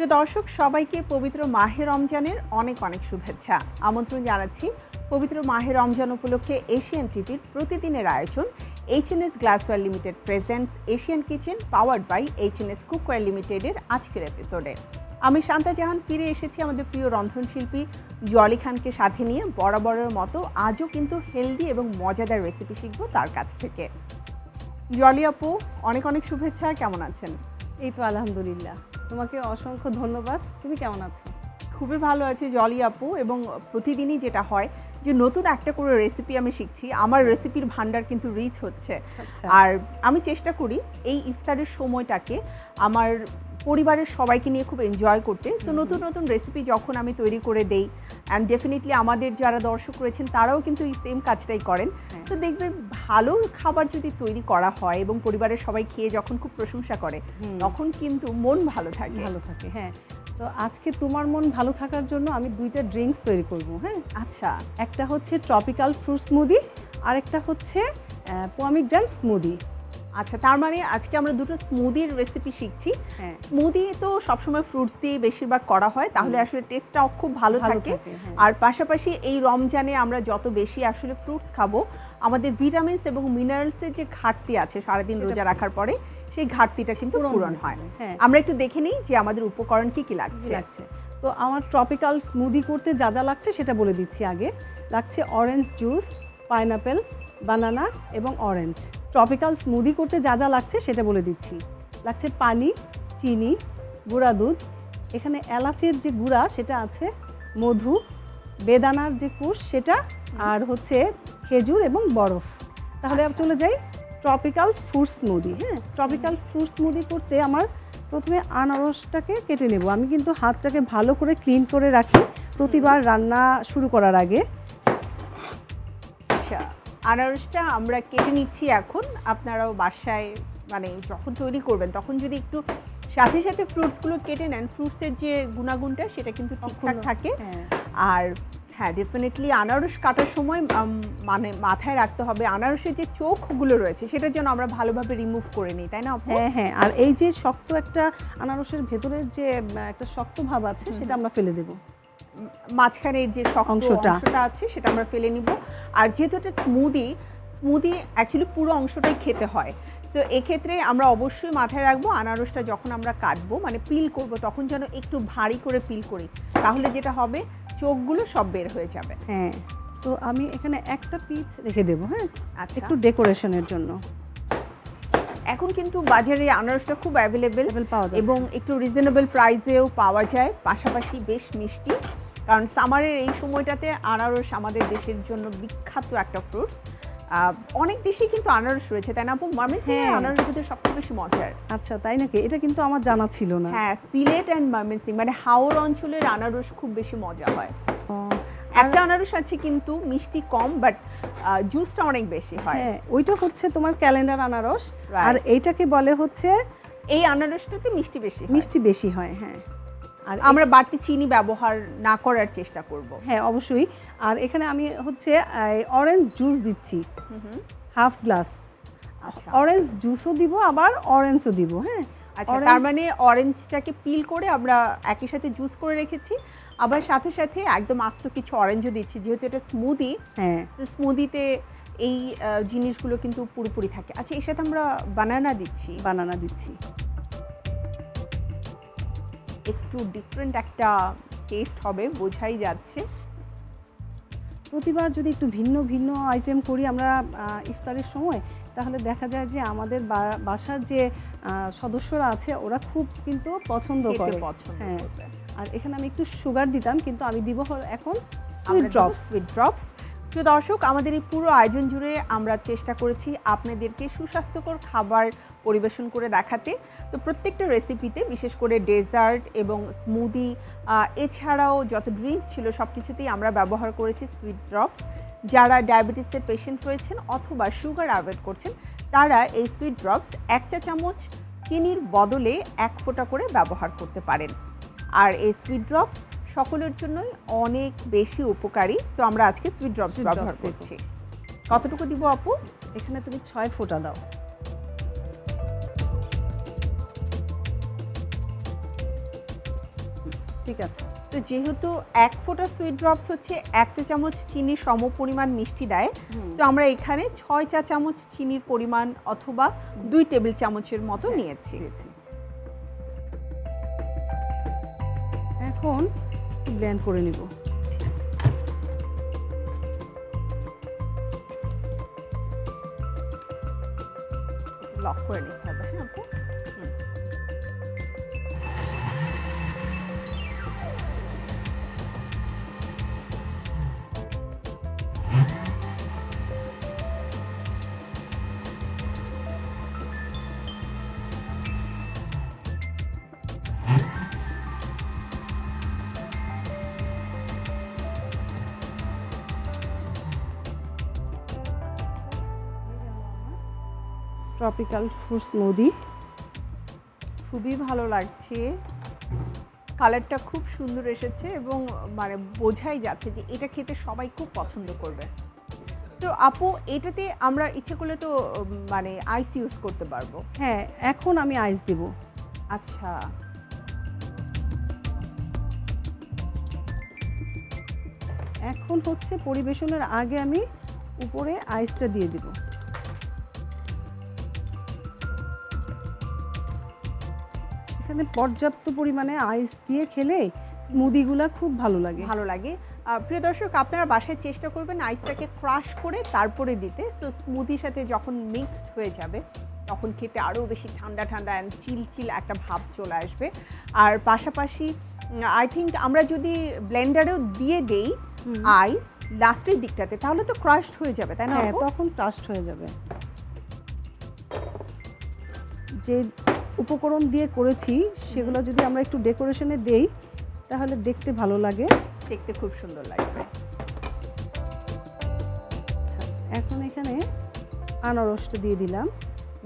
প্রিয় দর্শক, সবাইকে পবিত্র মাহে রমজানের অনেক অনেক শুভেচ্ছা। আমন্ত্রণ জানাচ্ছি পবিত্র মাহে রমজান উপলক্ষে এশিয়ান টিভির প্রতিদিনের আয়োজন H N S glassware limited presents Asian Kitchen powered by H N S cookware লিমিটেডের আজকের এপিসোডে আমি শান্তা জাহান ফিরে এসেছি আমাদের প্রিয় রন্ধনশিল্পী জলি খানকে সাথে নিয়ে। বরাবরের মতো আজও কিন্তু হেলদি এবং মজাদার রেসিপি শিখব তার কাছ থেকে। জলি আপু, অনেক অনেক শুভেচ্ছা। কেমন আছেন? এই তো আলহামদুলিল্লাহ। তোমাকে অসংখ্য ধন্যবাদ। তুমি কেমন আছো? খুবই ভালো আছে জলি আপু এবং প্রতিদিনই যেটা হয় যে নতুন একটা করে রেসিপি আমি শিখছি। আমার রেসিপির ভান্ডার কিন্তু রিচ হচ্ছে। আচ্ছা। আর আমি চেষ্টা করি এই ইফতারের সময়টাকে আমার পরিবারের সবাইকে নিয়ে খুব এনজয় করতে। সো নতুন নতুন রেসিপি যখন আমি তৈরি করে দেই অ্যান্ড ডেফিনেটলি আমাদের যারা দর্শক রয়েছেন তারাও কিন্তু এই সেম কাজটাই করেন। হ্যাঁ। তো দেখবে ভালো খাবার যদি তৈরি করা হয় এবং পরিবারের সবাই খেয়ে যখন খুব প্রশংসা করে তখন কিন্তু মন ভালো থাকে। ভালো থাকে হ্যাঁ। তো আজকে তোমার মন ভালো থাকার জন্য আমি দুইটা ড্রিঙ্কস তৈরি করব হ্যাঁ? আচ্ছা। একটা হচ্ছে ট্রপিক্যাল ফ্রুট স্মুদি আর একটা হচ্ছে পোয়ামিগ্রান স্মুদি আচ্ছা তার মানে আজকে আমরা দুটো স্মুদির রেসিপি শিখছি। হ্যাঁ। স্মুদি তো সবসময় ফ্রুটস দিয়ে বেশিরভাগ করা হয় তাহলে আসলে টেস্টটাও খুব ভালো থাকে। হ্যাঁ। আর পাশাপাশি এই রমজানে আমরা যত বেশি আসলে ফ্রুটস খাব আমাদের ভিটামিনস এবং মিনারেলসের যে ঘাটতি আছে সারাদিন রোজা রাখার পরে সেই ঘাটতিটা কিন্তু পূরণ হয় হ্যাঁ। আমরা একটু দেখে নিই যে আমাদের উপকরণ কি কি লাগছে। লাগছে? তো আমার ট্রপিক্যাল স্মুদি করতে যা যা লাগছে সেটা বলে দিচ্ছি আগে। লাগছে অরেঞ্জ জুস পাইনাপেল বানানা এবং অরেঞ্জ ট্রপিক্যাল স্মুদি করতে যা যা লাগছে সেটা বলে দিচ্ছি। লাগছে পানি চিনি গুঁড়া দুধ। এখানে এলাচের যে গুঁড়া সেটা আছে মধু বেদানার যে কুশ সেটা আর হচ্ছে খেজুর এবং বরফ। তাহলে আচ্ছা। চলে যাই ট্রপিক্যাল ফ্রুট স্মুদি হ্যাঁ? ট্রপিক্যাল ফ্রুট স্মুদি করতে আমার প্রথমে আনারসটাকে কেটে নেব। আমি কিন্তু হাতটাকে ভালো করে ক্লিন করে রাখি প্রতিবার রান্না শুরু করার আগে। আনারসটা আমরা কেটে নিচ্ছি এখন। আপনারাও বাসায় মানে যখন তৈরি করবেন তখন যদি একটু সাথে সাথে ফ্রুটসগুলো কেটে নেন ফ্রুটসের যে গুণাগুণটা সেটা কিন্তু ঠিকঠাক থাকে। হ্যাঁ। আর হ্যাঁ ডেফিনেটলি আনারস কাটার সময় মানে মাথায় রাখতে হবে আনারসের যে চোখগুলো রয়েছে সেটা যেন আমরা ভালোভাবে রিমুভ করে নিই তাই না হ্যাঁ হ্যাঁ। আর এই যে শক্ত একটা আনারসের ভেতরের যে একটা শক্ত ভাব আছে সেটা আমরা ফেলে দেব। মাঝখানের যে অংশটা। আছে সেটা আমরা ফেলে নিব। আর যেহেতু এটা স্মুদি স্মুদি অ্যাকচুয়ালি পুরো অংশটাই খেতে হয়। সো এক্ষেত্রে আমরা অবশ্যই মাথায় রাখব আনারসটা যখন আমরা কাটবো মানে পিল করব তখন যেন একটু ভারী করে পিল করি। তাহলে যেটা হবে চোখগুলো সব বের হয়ে যাবে। হ্যাঁ। তো আমি এখানে একটা পিস রেখে দেবো হ্যাঁ? আচ্ছা। একটু ডেকোরেশনের জন্য। এখন কিন্তু বাজারে আনারসটা খুব অ্যাভেলেবেল পাওয়া যাচ্ছে। এবং একটু রিজনেবল প্রাইসেও পাওয়া যায়। পাশাপাশি বেশ মিষ্টি। কারণ সামারের এই সময়টাতে আনারস আমাদের দেশের জন্য বিখ্যাত একটা ফ্রুটস অনেক দেশেই কিন্তু আনারস রয়েছে তাই না আপু? ময়মনসিংহে। আনারস কিন্তু সবচেয়ে বেশি মজার। আচ্ছা তাই নাকি? এটা কিন্তু আমার জানা ছিল না। হ্যাঁ সিলেট অ্যান্ড ময়মনসিং মানে হাওর অঞ্চলের আনারস খুব বেশি মজা হয়। একটা আনারস আছে কিন্তু মিষ্টি কম বাট জুসটা অনেক বেশি হয়। হ্যাঁ ওইটা হচ্ছে তোমার ক্যালেন্ডার আনারস। আর এইটাকে বলে হচ্ছে এই আনারসটাতে মিষ্টি বেশি মিষ্টি বেশি হয় হ্যাঁ। আর আমরা বাড়তি চিনি ব্যবহার না করার চেষ্টা করব। হ্যাঁ অবশ্যই। আর এখানে আমি হচ্ছে অরেঞ্জ জুস দিচ্ছি। হাফ গ্লাস অরেঞ্জ জুসও দিব আবার অরেঞ্জও দিব হ্যাঁ? আচ্ছা তার মানে অরেঞ্জটাকে পিল করে আমরা একই সাথে জুস করে রেখেছি। আবার সাথে সাথে একদম আস্ত কিছু অরেঞ্জও দিচ্ছি যেহেতু এটা স্মুদি হ্যাঁ। স্মুদিতে এই জিনিসগুলো কিন্তু পুরোপুরি থাকে। আচ্ছা এর সাথে আমরা বানানা দিচ্ছি। বানানা দিচ্ছি। একটু ডিফারেন্ট একটা টেস্ট হবে বোঝাই যাচ্ছে। প্রতিবার যদি একটু ভিন্ন ভিন্ন আইটেম করি আমরা ইফতারের সময় তাহলে দেখা যায় যে আমাদের বাসার যে আহ, সদস্যরা আছে ওরা খুব কিন্তু পছন্দ করে। পছন্দ হ্যাঁ। আর এখানে আমি একটু সুগার দিতাম কিন্তু আমি দিব এখন সুইট ড্রপস সুইট ড্রপস প্রিয় দর্শক, আমাদের এই পুরো আয়োজন জুড়ে আমরা চেষ্টা করেছি আপনাদেরকে সুস্বাস্থ্যকর খাবার পরিবেশন করে দেখাতে। তো প্রত্যেকটা রেসিপিতে বিশেষ করে ডেজার্ট এবং স্মুদি এছাড়াও যত ড্রিঙ্কস ছিল সব কিছুতেই আমরা ব্যবহার করেছি সুইট ড্রপস যারা ডায়াবেটিসের পেশেন্ট রয়েছেন অথবা সুগার অ্যাভয়েড করছেন, তারা এই সুইট ড্রপস এক চা চামচ চিনির বদলে এক ফোঁটা করে ব্যবহার করতে পারেন। আর এই সুইট ড্রপস সকলের জন্যই অনেক বেশি উপকারী। সো আমরা আজকে সুইট ড্রপস ব্যবহার করছি কতটুকু দিব আপু? এখানে তুমি ছয় ফোঁটা দাও। ঠিক আছে। তো যেহেতু এক ফোঁটা সুইট ড্রপস হচ্ছে এক চা চামচ চিনির সম পরিমাণ মিষ্টি দেয়। তো আমরা এখানে ছয় চা চামচ চিনির পরিমাণ অথবা দুই টেবিল চামচের মতো নিয়েছি। দিয়েছি। এখন ব্ল্যান্ড করে নিব। লক করে নিতে হবে হ্যাঁ আপু? ট্রপিক্যাল ফ্রুট নদী। খুবই ভালো লাগছে। কালারটা খুব সুন্দর এসেছে এবং মানে বোঝাই যাচ্ছে যে এটা খেতে সবাই খুব পছন্দ করবে। তো আপু, এটাতে আমরা ইচ্ছে করলে তো মানে আইস ইউজ করতে পারব। হ্যাঁ এখন আমি আইস দিব। আচ্ছা। এখন হচ্ছে পরিবেশনের আগে আমি উপরে আইসটা দিয়ে দিব। এখানে পর্যাপ্ত পরিমাণে আইস দিয়ে খেলে স্মুদিগুলা খুব ভালো লাগে। ভালো লাগে। প্রিয় দর্শক আপনারা বাসায় চেষ্টা করবেন আইসটাকে ক্রাশ করে তারপরে দিতে। সো স্মুদির সাথে যখন মিক্সড হয়ে যাবে তখন খেতে আরও বেশি ঠান্ডা ঠান্ডা অ্যান্ড চিল চিল একটা ভাব চলে আসবে। আর পাশাপাশি আই থিঙ্ক আমরা যদি ব্লেন্ডারেও দিয়ে দেই আইস লাস্টের দিকটাতে তাহলে তো ক্রাশড হয়ে যাবে তাই না হ্যাঁ তখন টাস্ট হয়ে যাবে। যে উপকরণ দিয়ে করেছি সেগুলো যদি আমরা একটু ডেকোরেশনে দেই তাহলে দেখতে ভালো লাগে। দেখতে খুব সুন্দর লাগবে আচ্ছা এখন এখানে আনারসটা দিয়ে দিলাম।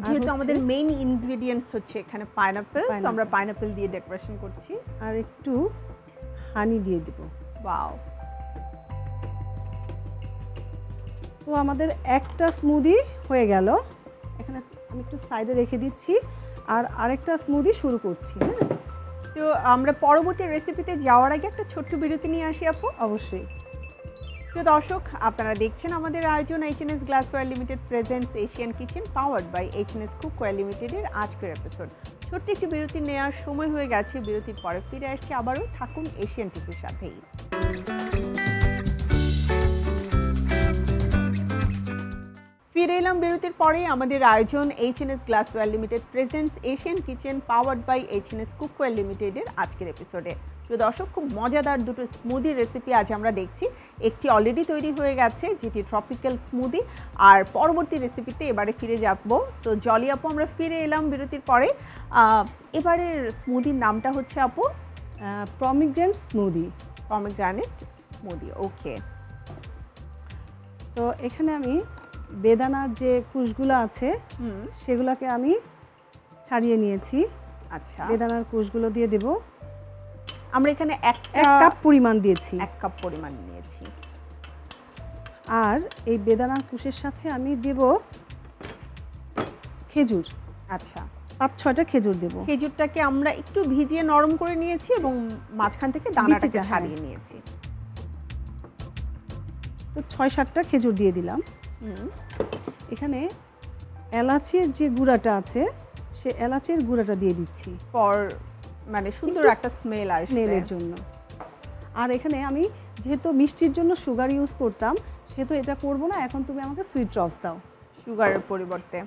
যেহেতু আমাদের মেইন ইনগ্রেডিয়েন্টস হচ্ছে এখানে পাইনাপেল. আমরা পাইনাপেল দিয়ে ডেকোরেশন করছি। আর একটু হানি দিয়ে দিব। বাও তো আমাদের একটা স্মুদি হয়ে গেল। এখানে আমি একটু সাইডে রেখে দিচ্ছি। আর আরেকটা স্মুদি শুরু করছি হ্যাঁ? তো আমরা পরবর্তী রেসিপিতে যাওয়ার আগে একটা ছোট্ট বিরতি নিয়ে আসি আপু। অবশ্যই। তো দর্শক আপনারা দেখছেন আমাদের আয়োজন H N S glassware limited presents Asian Kitchen powered by H N S cookware লিমিটেডের আজকের এপিসোড ছোট্ট একটি বিরতি নেওয়ার সময় হয়ে গেছে বিরতির পরে ফিরে আসছি আবারও। থাকুন এশিয়ান টিভির সাথেই। ফিরে এলাম বিরতির পরে। আমাদের আয়োজন H N S glassware limited presents Asian Kitchen powered by H N S cookware লিমিটেডের আজকের এপিসোডে প্রিয় দর্শক খুব মজাদার দুটো স্মুদি রেসিপি আজ আমরা দেখছি। একটি অলরেডি তৈরি হয়ে গেছে যেটি ট্রপিক্যাল স্মুদি আর পরবর্তী রেসিপিতে এবারে ফিরে যাব। সো জলি আপু আমরা ফিরে এলাম বিরতির পরে। এবারের স্মুদির নামটা হচ্ছে আপু? Pomegranate smoothie pomegranate smoothie okay তো এখানে আমি বেদানার যে কুশগুলো আছে সেগুলোকে আমি ছাড়িয়ে নিয়েছি। আচ্ছা। বেদানার কুশগুলো দিয়ে দেব। আমরা এখানে এক কাপ পরিমাণ দিয়েছি। এক কাপ পরিমাণ নিয়েছি। আর এই বেদানার কুশের সাথে আমি দেব খেজুর। আচ্ছা। পাঁচ ছয়টা খেজুর দেব। খেজুরটাকে আমরা একটু ভিজিয়ে নরম করে নিয়েছি এবং মাঝখান থেকে দানাটাকে। ছাড়িয়ে নিয়েছি। তো ছয় সাতটা খেজুর দিয়ে দিলাম। এখানে এলাচের যে গুঁড়াটা আছে সে এলাচের গুঁড়াটা দিয়ে দিচ্ছি। ফর মানে সুন্দর একটা স্মেল আর স্মেলের জন্য। আর এখানে আমি যেহেতু মিষ্টির জন্য সুগার ইউজ করতাম সেহেতু এটা করব না এখন তুমি আমাকে সুইট ড্রপস দাও। সুগারের পরিবর্তে।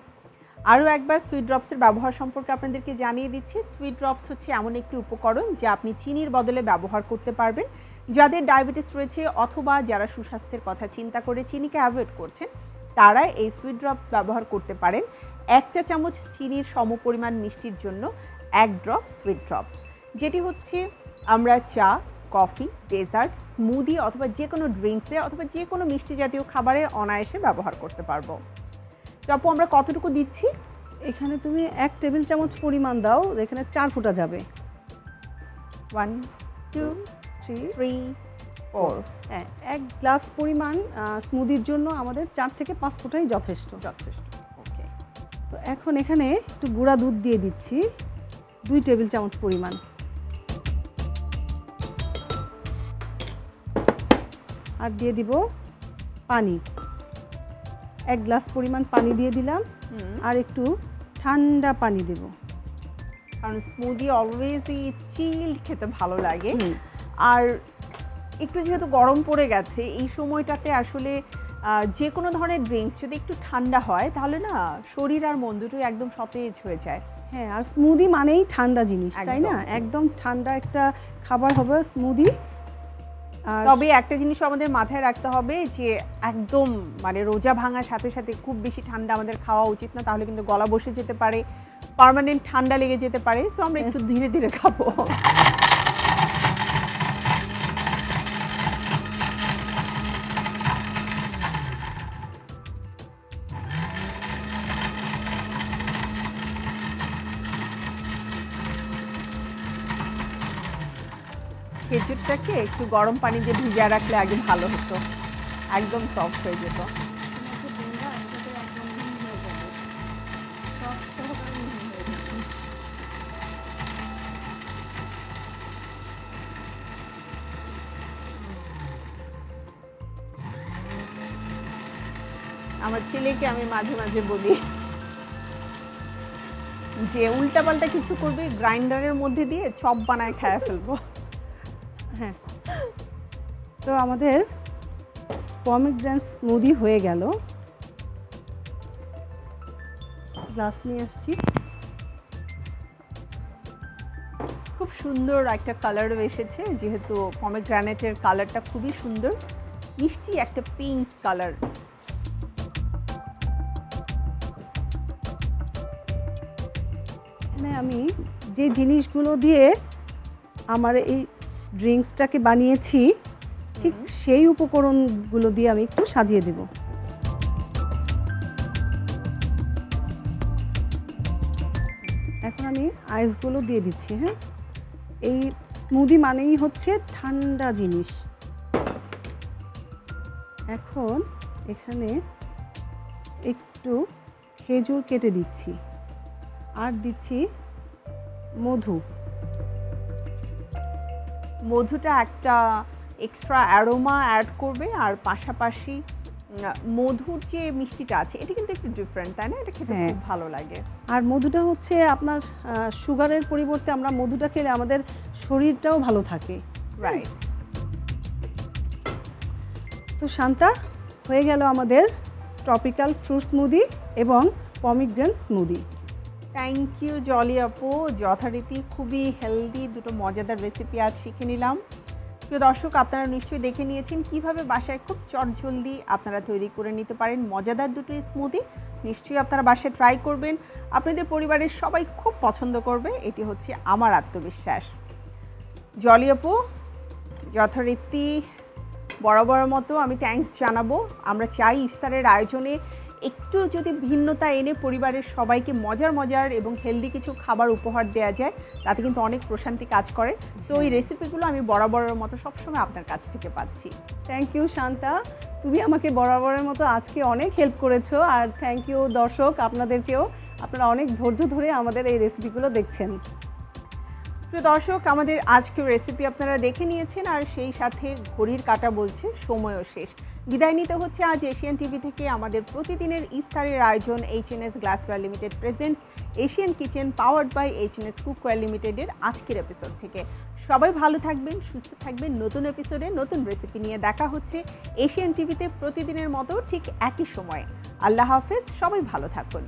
আরও একবার সুইট ড্রপসের ব্যবহার সম্পর্কে আপনাদেরকে জানিয়ে দিচ্ছি সুইট ড্রপস হচ্ছে এমন একটি উপকরণ যা আপনি চিনির বদলে ব্যবহার করতে পারবেন। যাদের ডায়াবেটিস রয়েছে অথবা যারা সুস্বাস্থ্যের কথা চিন্তা করে চিনিকে অ্যাভয়েড করছেন তারা এই সুইট ড্রপস ব্যবহার করতে পারেন। এক চা চামচ চিনির সমপরিমাণ মিষ্টির জন্য এক ড্রপ সুইট ড্রপস যেটি হচ্ছে আমরা চা কফি ডেজার্ট স্মুদি অথবা যে কোনো ড্রিঙ্কসে অথবা যে কোনো মিষ্টি জাতীয় খাবারে অনায়াসে ব্যবহার করতে পারব। তো আপু আমরা কতটুকু দিচ্ছি? এখানে তুমি এক টেবিল চামচ পরিমাণ দাও এখানে চার ফুটা যাবে। One two three three four হ্যাঁ এক গ্লাস পরিমাণ স্মুদির জন্য আমাদের চার থেকে পাঁচ ফুটাই যথেষ্ট। যথেষ্ট ওকে তো এখন এখানে একটু গুঁড়া দুধ দিয়ে দিচ্ছি দুই টেবিল চামচ পরিমাণ। আর দিয়ে দিব পানি। এক গ্লাস পরিমাণ পানি দিয়ে দিলাম আর একটু ঠান্ডা পানি দেব। কারণ স্মুদি অলওয়েজই চিল্ড খেতে ভালো লাগে। আর একটু যেহেতু গরম পড়ে গেছে এই সময়টাতে আসলে যে কোনো ধরনের ড্রিঙ্কস যদি একটু ঠান্ডা হয় তাহলে না শরীর আর মন দুটোই একদম সতেজ হয়ে যায়। হ্যাঁ আর স্মুদি মানেই ঠান্ডা জিনিস তাই না? একদম। একদম ঠান্ডা একটা খাবার হবে স্মুদি তবে একটা জিনিস আমাদের মাথায় রাখতে হবে যে একদম মানে রোজা ভাঙার সাথে সাথে খুব বেশি ঠান্ডা আমাদের খাওয়া উচিত না তাহলে কিন্তু গলা বসে যেতে পারে পার্মানেন্ট ঠান্ডা লেগে যেতে পারে। সো আমরা একটু ধীরে ধীরে খাব। খেজুরটাকে একটু গরম পানি দিয়ে ভিজিয়ে রাখলে আগে ভালো হতো। একদম সফট হয়ে যেত। আমার ছেলেকে আমি মাঝে মাঝে বলি যে উল্টাপাল্টা কিছু করবে, গ্রাইন্ডারের মধ্যে দিয়ে চপ বানায় খায় ফেলব। হ্যাঁ। তো আমাদের পমিগ্রেন্ট স্মুদি হয়ে গেল। গ্লাস নিয়ে আসছি। খুব সুন্দর একটা কালারও এসেছে যেহেতু পমেগ্রানেটের কালারটা খুবই সুন্দর। মিষ্টি একটা পিঙ্ক কালার আমি যে জিনিসগুলো দিয়ে আমার এই ড্রিঙ্কসটাকে বানিয়েছি ঠিক সেই উপকরণগুলো দিয়ে আমি একটু সাজিয়ে দেব। এখন আমি আইসগুলো দিয়ে দিচ্ছি হ্যাঁ? এই স্মুদি মানেই হচ্ছে ঠান্ডা জিনিস। এখন এখানে একটু খেজুর কেটে দিচ্ছি। আর দিচ্ছি মধু। মধুটা একটা এক্সট্রা অ্যারোমা অ্যাড করবে আর পাশাপাশি মধুর যে মিষ্টিটা আছে এটা কিন্তু একটু ডিফারেন্ট তাই না? এটা খেতে হ্যাঁ। খুব ভালো লাগে। আর মধুটা হচ্ছে আপনার সুগারের পরিবর্তে আমরা মধুটা খেলে আমাদের শরীরটাও ভালো থাকে। রাইট তো শান্তা হয়ে গেল আমাদের ট্রপিক্যাল ফ্রুট স্মুদি এবং pomegranate smoothie thank you Jolly আপু যথারীতি খুবই হেলদি দুটো মজাদার রেসিপি আজ শিখে নিলাম। প্রিয় দর্শক, আপনারা নিশ্চয়ই দেখে নিয়েছেন কীভাবে বাসায় খুব চটজলদি আপনারা তৈরি করে নিতে পারেন মজাদার দুটো স্মুদি নিশ্চয়ই আপনারা বাসায় ট্রাই করবেন। আপনাদের পরিবারের সবাই খুব পছন্দ করবে। এটি হচ্ছে আমার আত্মবিশ্বাস। জলি আপু যথারীতি বরাবর মতো আমি থ্যাঙ্কস জানাব। আমরা চাই ইফতারের আয়োজনে একটু যদি ভিন্নতা এনে পরিবারের সবাইকে মজার মজার এবং হেলদি কিছু খাবার উপহার দেওয়া যায় তাতে কিন্তু অনেক প্রশান্তি কাজ করে। তো ওই রেসিপিগুলো আমি বরাবরের মতো সবসময় আপনার কাছ থেকে পাচ্ছি। Thank you Shanta. তুমি আমাকে বরাবরের মতো আজকে অনেক হেল্প করেছ আর থ্যাংক ইউ দর্শক আপনাদেরকেও। আপনারা অনেক ধৈর্য ধরে আমাদের এই রেসিপিগুলো দেখছেন। প্রিয় দর্শক আমাদের আজকের রেসিপি আপনারা দেখে নিয়েছেন আর সেই সাথে ঘড়ির কাটা বলছে সময়ও শেষ। বিদায় নিতে হচ্ছে আজ এশিয়ান টিভি থেকে আমাদের প্রতিদিনের ইফতারের আয়োজন H N S glassware limited presents Asian Kitchen powered by H N S cookware লিমিটেডের আজকের এপিসোড থেকে। সবাই ভালো থাকবেন, সুস্থ থাকবেন। নতুন এপিসোডে নতুন রেসিপি নিয়ে দেখা হচ্ছে এশিয়ান টিভিতে প্রতিদিনের মতো ঠিক একই সময়ে। আল্লাহ হাফেজ, সবাই ভালো থাকুন।